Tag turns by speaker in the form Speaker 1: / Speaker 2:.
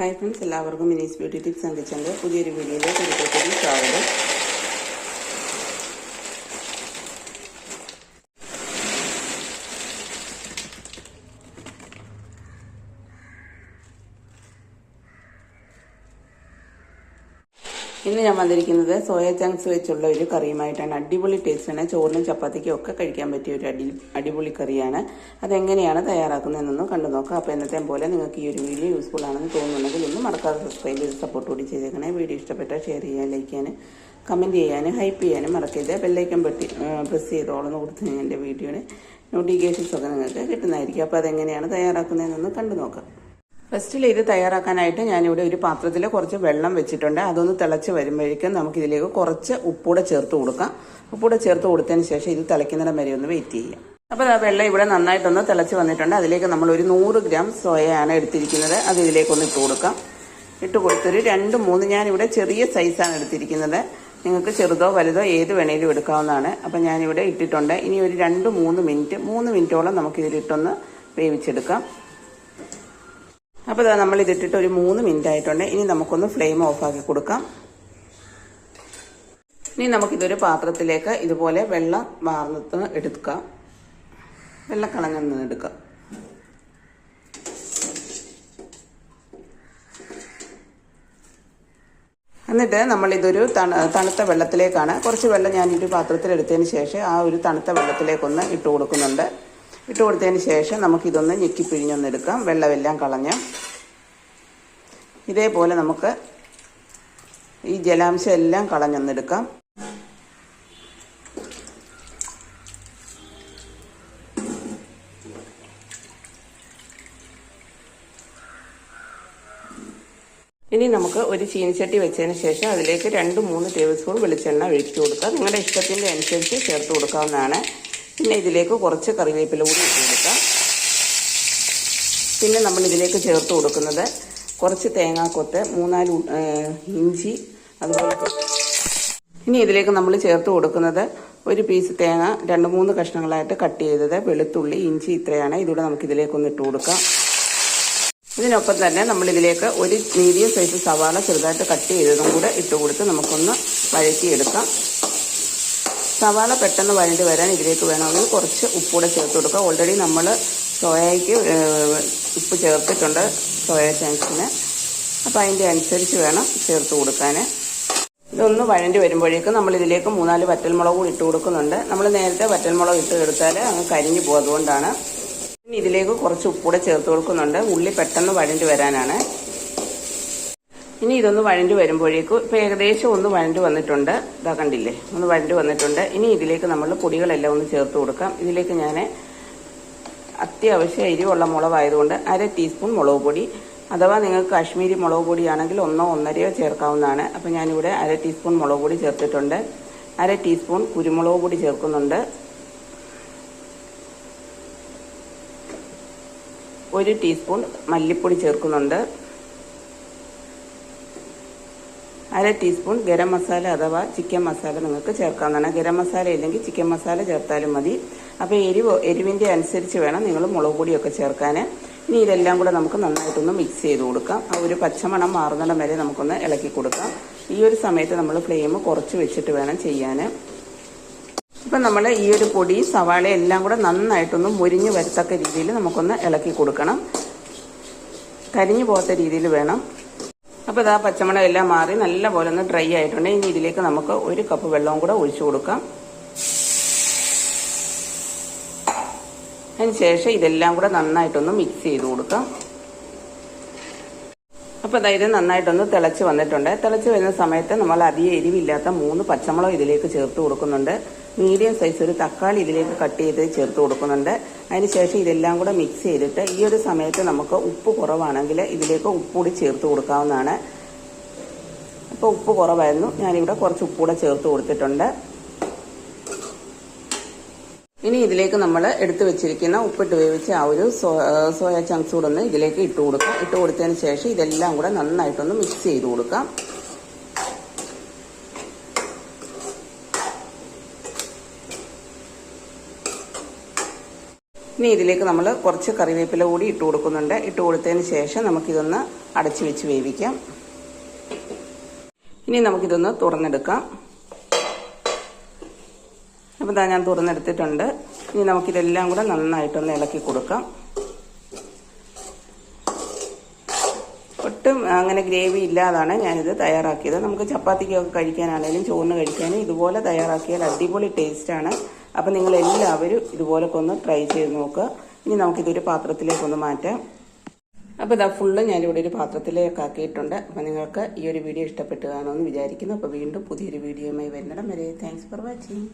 Speaker 1: Hi friends എല്ലാവർക്കും മിനീസ് beauty tips and പുതിയൊരു വീഡിയോയിലേക്ക് ഒരിക്കൽ സ്വാഗതം. ഇന്ന് ഞാൻ വന്നിരിക്കുന്നത് സോയ ചങ്ക്സ് വെച്ചുള്ള ഒരു കറിയുമായിട്ടാണ്. അടിപൊളി ടേസ്റ്റാണ് ചോറിനും ചപ്പാത്തിക്കും ഒക്കെ കഴിക്കാൻ പറ്റിയ ഒരു അടി അടിപൊളി കറിയാണ്. അതെങ്ങനെയാണ് തയ്യാറാക്കുന്നതെന്നൊന്നും കണ്ടു നോക്കാം. അപ്പോൾ എന്നത്തെ പോലെ നിങ്ങൾക്ക് ഈ ഒരു വീഡിയോ യൂസ്ഫുൾ ആണെന്ന് തോന്നുന്നുണ്ടെങ്കിൽ ഒന്നും മറക്കാതെ സബ്സ്ക്രൈബ് ചെയ്ത് സപ്പോർട്ട് കൂടി ചെയ്തേക്കണേ. വീഡിയോ ഇഷ്ടപ്പെട്ടാൽ ഷെയർ ചെയ്യാൻ ലൈക്ക് ചെയ്യാൻ കമന്റ് ചെയ്യാനും ഹൈപ്പ് ചെയ്യാനും മറക്കരുത്. ബെല്ലൈക്കൻ പെട്ടി പ്രസ് ചെയ്തോളെന്ന് കൊടുത്ത് എന്റെ വീഡിയോയുടെ നോട്ടിഫിക്കേഷൻസ് ഒക്കെ നിങ്ങൾക്ക് കിട്ടുന്നതായിരിക്കും. അപ്പോൾ അതെങ്ങനെയാണ് തയ്യാറാക്കുന്നതെന്നൊന്ന് കണ്ടു നോക്കാം. ഫസ്റ്റിൽ ഇത് തയ്യാറാക്കാനായിട്ട് ഞാനിവിടെ ഒരു പാത്രത്തിൽ കുറച്ച് വെള്ളം വെച്ചിട്ടുണ്ട്. അതൊന്ന് തിളച്ച് വരുമ്പോഴേക്കും നമുക്കിതിലേക്ക് കുറച്ച് ഉപ്പൂടെ ചേർത്ത് കൊടുക്കാം. ഉപ്പൂടെ ചേർത്ത് കൊടുത്തതിന് ശേഷം ഇത് തിളയ്ക്കുന്നിടം വരെ ഒന്ന് വെയിറ്റ് ചെയ്യാം അപ്പോൾ ആ വെള്ളം ഇവിടെ നന്നായിട്ടൊന്ന് തിളച്ച് വന്നിട്ടുണ്ട്. അതിലേക്ക് നമ്മൾ ഒരു നൂറ് ഗ്രാം സോയയാണ് എടുത്തിരിക്കുന്നത്. അത് ഇതിലേക്കൊന്ന് ഇട്ട് കൊടുക്കാം. ഇട്ട് കൊടുത്തൊരു രണ്ട് മൂന്ന് ഞാനിവിടെ ചെറിയ സൈസാണ് എടുത്തിരിക്കുന്നത്. നിങ്ങൾക്ക് ചെറുതോ വലുതോ ഏത് വേണേലും എടുക്കാവുന്നതാണ്. അപ്പം ഞാനിവിടെ ഇട്ടിട്ടുണ്ട്. ഇനി ഒരു രണ്ട് മൂന്ന് മിനിറ്റ് മൂന്ന് മിനിറ്റോളം നമുക്കിതിലിട്ടൊന്ന് വേവിച്ചെടുക്കാം. അപ്പോൾ ഇതാ നമ്മൾ ഇതിട്ടിട്ട് ഒരു മൂന്ന് മിനിറ്റ് ആയിട്ടുണ്ട്. ഇനി നമുക്കൊന്ന് ഫ്ലെയിം ഓഫാക്കി കൊടുക്കാം. ഇനി നമുക്കിതൊരു പാത്രത്തിലേക്ക് ഇതുപോലെ വെള്ളം വാർന്നിട്ട് എടുക്കാം. വെള്ളം നിന്ന് എടുക്കാം. എന്നിട്ട് നമ്മൾ ഇതൊരു തണു തണുത്ത വെള്ളത്തിലേക്കാണ്. കുറച്ച് വെള്ളം പാത്രത്തിൽ എടുത്തതിന് ശേഷം ആ ഒരു തണുത്ത വെള്ളത്തിലേക്കൊന്ന് ഇട്ട് കൊടുക്കുന്നുണ്ട്. ഇട്ട് കൊടുത്തതിന് ശേഷം നമുക്കിതൊന്ന് ഞെക്കി പിഴിഞ്ഞൊന്നെടുക്കാം വെള്ളമെല്ലാം കളഞ്ഞ് ഇതേപോലെ നമുക്ക് ഈ ജലാംശം എല്ലാം കളഞ്ഞൊന്നെടുക്കാം. ഇനി നമുക്ക് ഒരു ചീനിച്ചട്ടി വെച്ചതിന് ശേഷം അതിലേക്ക് രണ്ട് മൂന്ന് ടേബിൾ സ്പൂൺ വെളിച്ചെണ്ണ ഒഴിച്ചു കൊടുക്കുക നിങ്ങളുടെ ഇഷ്ടത്തിന്റെ അനുസരിച്ച് ചേർത്ത് കൊടുക്കാവുന്നതാണ്. പിന്നെ ഇതിലേക്ക് കുറച്ച് കറിവേപ്പില കൂടി ഇട്ട് കൊടുക്കാം. പിന്നെ നമ്മൾ ഇതിലേക്ക് ചേർത്ത് കൊടുക്കുന്നത് കുറച്ച് തേങ്ങാക്കൊത്ത് മൂന്നാൽ ഇഞ്ചി അതുപോലെ ഇനി ഇതിലേക്ക് നമ്മൾ ചേർത്ത് കൊടുക്കുന്നത് ഒരു പീസ് തേങ്ങ രണ്ട് മൂന്ന് കഷ്ണങ്ങളായിട്ട് കട്ട് ചെയ്തത് വെളുത്തുള്ളി ഇഞ്ചി ഇത്രയാണ്. ഇതിലൂടെ നമുക്ക് ഇതിലേക്കൊന്ന് ഇട്ട് കൊടുക്കാം. ഇതിനൊപ്പം തന്നെ നമ്മൾ ഇതിലേക്ക് ഒരു മീഡിയം സൈസ് സവാള ചെറുതായിട്ട് കട്ട് ചെയ്തതും കൂടെ ഇട്ട് കൊടുത്ത് നമുക്കൊന്ന് വഴറ്റിയെടുക്കാം. സവാള പെട്ടെന്ന് വരേണ്ടി വരാൻ ഇതിലേക്ക് വേണമെങ്കിൽ കുറച്ച് ഉപ്പൂടെ ചേർത്ത് കൊടുക്കുക ഓൾറെഡി നമ്മൾ സോയയ്ക്ക് ഉപ്പ് ചേർത്തിട്ടുണ്ട് സോയ ചങ്ക്സിന് അപ്പോൾ അതിന്റെ അനുസരിച്ച് വേണം ചേർത്ത് കൊടുക്കാൻ ഇതൊന്ന് വഴണ്ടി വരുമ്പോഴേക്കും നമ്മൾ ഇതിലേക്ക് മൂന്നാൽ വറ്റൽമുളക് കൂടി ഇട്ട് കൊടുക്കുന്നുണ്ട്. നമ്മൾ നേരത്തെ വറ്റൽമുളക് ഇട്ട് എടുത്താൽ അങ്ങ് കരിഞ്ഞു പോകും അതുകൊണ്ടാണ്. ഇതിലേക്ക് കുറച്ച് ഉപ്പൂടെ ചേർത്ത് കൊടുക്കുന്നുണ്ട്. ഉള്ളി പെട്ടെന്ന് വഴണ്ടി വരാനാണ്. ഇനി ഇതൊന്ന് വഴണ്ടി വരുമ്പോഴേക്കും ഇപ്പൊ ഏകദേശം ഒന്ന് വഴണ്ടി വന്നിട്ടുണ്ട്. ഇതാ കണ്ടില്ലേ? ഒന്ന് വഴണ്ടി വന്നിട്ടുണ്ട്. ഇനി ഇതിലേക്ക് നമ്മൾ പൊടികളെല്ലാം ഒന്ന് ചേർത്ത് കൊടുക്കാം. ഇതിലേക്ക് ഞാൻ അത്യാവശ്യം എരിവുള്ള മുളകായതുകൊണ്ട് അര ടീസ്പൂൺ മുളക് പൊടി അഥവാ നിങ്ങൾക്ക് കാശ്മീരി മുളക് പൊടിയാണെങ്കിൽ ഒന്നോ ഒന്നരയോ ചേർക്കാവുന്നതാണ്. അപ്പം ഞാനിവിടെ അര ടീസ്പൂൺ മുളക് പൊടി ചേർത്തിട്ടുണ്ട്. അര ടീസ്പൂൺ കുരുമുളക് പൊടി ചേർക്കുന്നുണ്ട്. ഒരു ടീസ്പൂൺ മല്ലിപ്പൊടി ചേർക്കുന്നുണ്ട്. അര ടീസ്പൂൺ ഗരം മസാല അഥവാ ചിക്കൻ മസാല നിങ്ങൾക്ക് ചേർക്കാവുന്നതാണ്. ഗരം മസാല ഇല്ലെങ്കിൽ ചിക്കൻ മസാല ചേർത്താലും മതി. അപ്പോൾ എരിവ് എരിവിന്റെ അനുസരിച്ച് വേണം നിങ്ങൾ മുളക് പൊടിയൊക്കെ ചേർക്കാൻ ഇനി ഇതെല്ലാം കൂടെ നമുക്ക് നന്നായിട്ടൊന്ന് മിക്സ് ചെയ്ത് കൊടുക്കാം. ആ ഒരു പച്ചമണം മാറുന്നിടം വരെ നമുക്കൊന്ന് ഇളക്കി കൊടുക്കാം. ഈ ഒരു സമയത്ത് നമ്മൾ ഫ്ലെയിം കുറച്ച് വെച്ചിട്ട് വേണം ചെയ്യാൻ ഇപ്പം നമ്മൾ ഈ ഒരു പൊടി സവാള എല്ലാം കൂടെ നന്നായിട്ടൊന്ന് മുരിഞ്ഞ് വരത്തക്ക രീതിയിൽ നമുക്കൊന്ന് ഇളക്കി കൊടുക്കണം. കരിഞ്ഞു പോകാത്ത രീതിയിൽ വേണം. അപ്പോൾ ഇതാ പച്ചമുളക് എല്ലാം മാറി നല്ല പോലെ ഒന്ന് ഡ്രൈ ആയിട്ടുണ്ട്. ഇനി ഇതിലേക്ക് നമുക്ക് ഒരു കപ്പ് വെള്ളവും കൂടെ ഒഴിച്ചു കൊടുക്കാം. അതിന് ശേഷം ഇതെല്ലാം കൂടെ നന്നായിട്ടൊന്ന് മിക്സ് ചെയ്ത് കൊടുക്കാം. അപ്പോൾ അതായത് നന്നായിട്ടൊന്ന് തിളച്ച് വന്നിട്ടുണ്ട്. തിളച്ച് വരുന്ന സമയത്ത് നമ്മൾ അധികം എരിവില്ലാത്ത മൂന്ന് പച്ചമുളക് ഇതിലേക്ക് ചേർത്ത് കൊടുക്കുന്നുണ്ട്. മീഡിയം സൈസ് ഒരു തക്കാളി ഇതിലേക്ക് കട്ട് ചെയ്ത് ചേർത്ത് കൊടുക്കുന്നുണ്ട്. അതിനുശേഷം ഇതെല്ലാം കൂടെ മിക്സ് ചെയ്തിട്ട് ഈ ഒരു സമയത്ത് നമുക്ക് ഉപ്പ് കുറവാണെങ്കിൽ ഇതിലേക്ക് ഉപ്പ് കൂടി ചേർത്ത് കൊടുക്കാവുന്നതാണ്. അപ്പോൾ ഉപ്പ് കുറവായിരുന്നു. ഞാനിവിടെ കുറച്ച് ഉപ്പ് കൂടെ ചേർത്ത് കൊടുത്തിട്ടുണ്ട്. ഇനി ഇതിലേക്ക് നമ്മൾ എടുത്തു വെച്ചിരിക്കുന്ന ഉപ്പിട്ട് വേവിച്ച ആ ഒരു സോയ ചങ്ക്സ് കൂടെ ഒന്ന് ഇതിലേക്ക് ഇട്ട് കൊടുക്കാം. ഇട്ട് കൊടുത്തതിന് ശേഷം ഇതെല്ലാം കൂടെ നന്നായിട്ടൊന്ന് മിക്സ് ചെയ്ത് കൊടുക്കാം. ഇനി ഇതിലേക്ക് നമ്മൾ കുറച്ച് കറിവേപ്പില കൂടി ഇട്ട് കൊടുക്കുന്നുണ്ട്. ഇട്ട് കൊടുത്തതിന് ശേഷം നമുക്കിതൊന്ന് അടച്ചു വെച്ച് വേവിക്കാം. ഇനി നമുക്കിതൊന്ന് തുറന്നെടുക്കാം. അപ്പോൾ ഇതാ ഞാൻ തുറന്നെടുത്തിട്ടുണ്ട്. ഇനി നമുക്കിതെല്ലാം കൂടെ നന്നായിട്ടൊന്ന് ഇളക്കി കൊടുക്കാം. ഒട്ടും അങ്ങനെ ഗ്രേവി ഇല്ലാതാണ് ഞാനിത് തയ്യാറാക്കിയത്. നമുക്ക് ചപ്പാത്തിക്കൊക്കെ കഴിക്കാനാണെങ്കിലും ചോറിന് കഴിക്കാനും ഇതുപോലെ തയ്യാറാക്കിയാൽ അടിപൊളി ടേസ്റ്റാണ് അപ്പം നിങ്ങൾ എല്ലാവരും ഇതുപോലൊക്കെ ഒന്ന് ട്രൈ ചെയ്ത് നോക്കുക. ഇനി നമുക്കിതൊരു പാത്രത്തിലേക്കൊന്ന് മാറ്റാം. അപ്പോൾ ഇതാ ഫുള്ള് ഞാനിവിടെ ഒരു പാത്രത്തിലേക്ക് ആക്കിയിട്ടുണ്ട്. അപ്പോൾ നിങ്ങൾക്ക് ഈ ഒരു വീഡിയോ ഇഷ്ടപ്പെട്ടു കാണുമെന്ന് വിചാരിക്കുന്നു. അപ്പോൾ വീണ്ടും പുതിയൊരു വീഡിയോയുമായി വരുന്നിടം വരെ. Thanks for watching